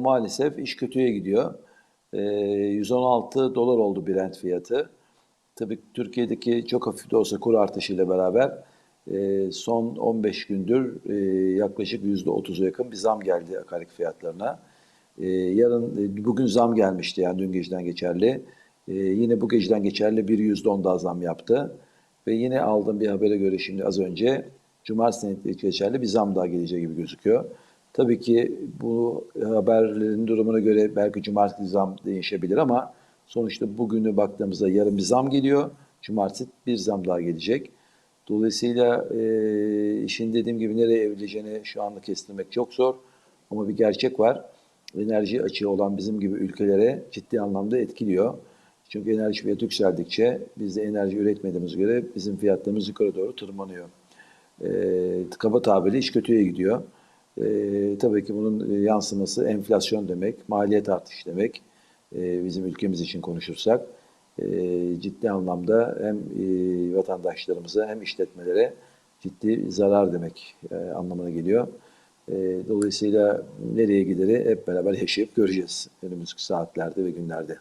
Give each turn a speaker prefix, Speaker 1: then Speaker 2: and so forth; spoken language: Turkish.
Speaker 1: Maalesef iş kötüye gidiyor. Ee, 116 dolar oldu Brent fiyatı. Tabii Türkiye'deki çok hafif de olsa kur artışıyla beraber e, son 15 gündür e, yaklaşık %30'a yakın bir zam geldi akaryakıt fiyatlarına. E, yarın, e, bugün zam gelmişti yani dün geceden geçerli. E, yine bu geceden geçerli bir %10 daha zam yaptı. Ve yine aldığım bir habere göre şimdi az önce Cumartesi geçerli bir zam daha geleceği gibi gözüküyor. Tabii ki bu haberlerin durumuna göre belki cumartesi zam değişebilir ama sonuçta bugünü baktığımızda yarın bir zam geliyor. Cumartesi bir zam daha gelecek. Dolayısıyla e, işin dediğim gibi nereye evrileceğini şu anda kestirmek çok zor. Ama bir gerçek var. Enerji açığı olan bizim gibi ülkelere ciddi anlamda etkiliyor. Çünkü enerji fiyatı yükseldikçe biz de enerji üretmediğimiz göre bizim fiyatlarımız yukarı doğru tırmanıyor. E, kaba tabirle iş kötüye gidiyor. E, tabii ki bunun yansıması enflasyon demek, maliyet artış demek. E, bizim ülkemiz için konuşursak e, ciddi anlamda hem e, vatandaşlarımıza hem işletmelere ciddi zarar demek e, anlamına geliyor. E, dolayısıyla nereye gideri hep beraber yaşayıp göreceğiz önümüzdeki saatlerde ve günlerde.